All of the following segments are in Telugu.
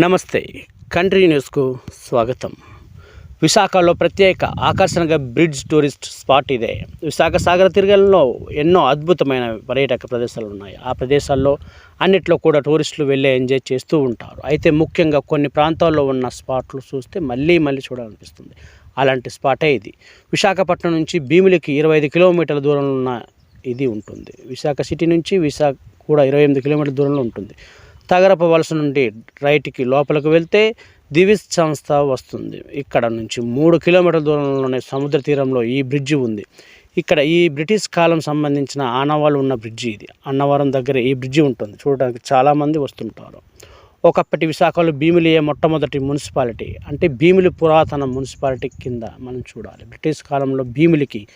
నమస్తే. కంట్రీ న్యూస్కు స్వాగతం. విశాఖలో ప్రత్యేక ఆకర్షణగా బ్రిడ్జ్ టూరిస్ట్ స్పాట్ ఇదే. విశాఖ సాగర తీరంలో ఎన్నో అద్భుతమైన పర్యాటక ప్రదేశాలు ఉన్నాయి. ఆ ప్రదేశాల్లో అన్నిట్లో కూడా టూరిస్టులు వెళ్ళి ఎంజాయ్ చేస్తూ ఉంటారు. అయితే ముఖ్యంగా కొన్ని ప్రాంతాల్లో ఉన్న స్పాట్లు చూస్తే మళ్ళీ మళ్ళీ చూడాలనిపిస్తుంది. అలాంటి స్పాటే ఇది. విశాఖపట్నం నుంచి భీములకి ఇరవై ఐదు కిలోమీటర్ల దూరంలో ఉన్న ఇది ఉంటుంది. విశాఖ సిటీ నుంచి విశాఖ కూడా ఇరవై ఎనిమిది కిలోమీటర్ల దూరంలో ఉంటుంది. తగరప వలస నుండి రైట్కి లోపలికి వెళ్తే దివిస్ సంస్థ వస్తుంది. ఇక్కడ నుంచి మూడు కిలోమీటర్ల దూరంలోనే సముద్ర తీరంలో ఈ బ్రిడ్జి ఉంది. ఇక్కడ ఈ బ్రిటిష్ కాలం సంబంధించిన ఆనవాళ్ళు ఉన్న బ్రిడ్జి ఇది. అన్నవరం దగ్గర ఈ బ్రిడ్జి ఉంటుంది. చూడడానికి చాలామంది వస్తుంటారు. ఒకప్పటి విశాఖలో భీమిలియే మొట్టమొదటి మున్సిపాలిటీ అంటే భీమిలి పురాతన మున్సిపాలిటీ కింద మనం చూడాలి. బ్రిటిష్ కాలంలో భీమిలికి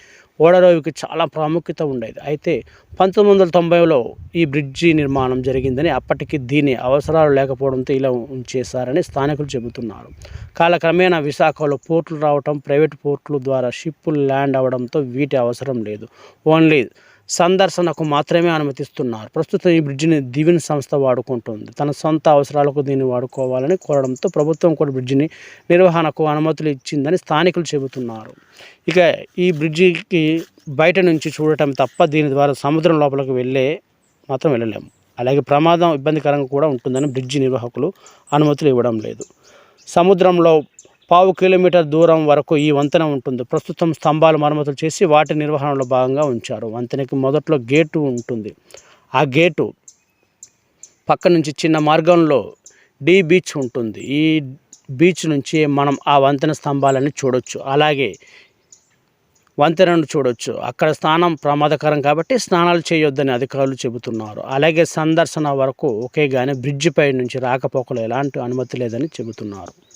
ఓడరేవుకి చాలా ప్రాముఖ్యత ఉండేది. అయితే పంతొమ్మిది వందల తొంభైలో ఈ బ్రిడ్జి నిర్మాణం జరిగిందని అప్పటికి దీని అవసరాలు లేకపోవడంతో ఇలా ఉంచేశారని స్థానికులు చెబుతున్నారు. కాలక్రమేణా విశాఖలో పోర్టులు రావటం ప్రైవేట్ పోర్టుల ద్వారా షిప్పులు ల్యాండ్ అవడంతో వీటి అవసరం లేదు. ఓన్లీ సందర్శనకు మాత్రమే అనుమతిస్తున్నారు. ప్రస్తుతం ఈ బ్రిడ్జిని దివిన్ సంస్థ వాడుకుంటుంది. తన సొంత అవసరాలకు దీన్ని వాడుకోవాలని కోరడంతో ప్రభుత్వం కూడా బ్రిడ్జిని నిర్వహణకు అనుమతులు ఇచ్చిందని స్థానికులు చెబుతున్నారు. ఇక ఈ బ్రిడ్జికి బయట నుంచి చూడటం తప్ప దీని ద్వారా సముద్రం లోపలికి వెళ్ళే మాత్రం వెళ్ళలేము. అలాగే ప్రమాదం ఇబ్బందికరంగా కూడా ఉంటుందని బ్రిడ్జి నిర్వాహకులు అనుమతులు ఇవ్వడం లేదు. సముద్రంలో పావు కిలోమీటర్ దూరం వరకు ఈ వంతెన ఉంటుంది. ప్రస్తుతం స్తంభాలు మరమ్మతులు చేసి వాటి నిర్వహణలో భాగంగా ఉంచారు. వంతెనకి మొదట్లో గేటు ఉంటుంది. ఆ గేటు పక్క నుంచి చిన్న మార్గంలో డి బీచ్ ఉంటుంది. ఈ బీచ్ నుంచి మనం ఆ వంతెన స్తంభాలని చూడొచ్చు. అలాగే వంతెనను చూడొచ్చు. అక్కడ స్నానం ప్రమాదకరం కాబట్టి స్నానాలు చేయొద్దని అధికారులు చెబుతున్నారు. అలాగే సందర్శన వరకు ఒకే కానీ బ్రిడ్జిపై నుంచి రాకపోకలు ఎలాంటి అనుమతి లేదని చెబుతున్నారు.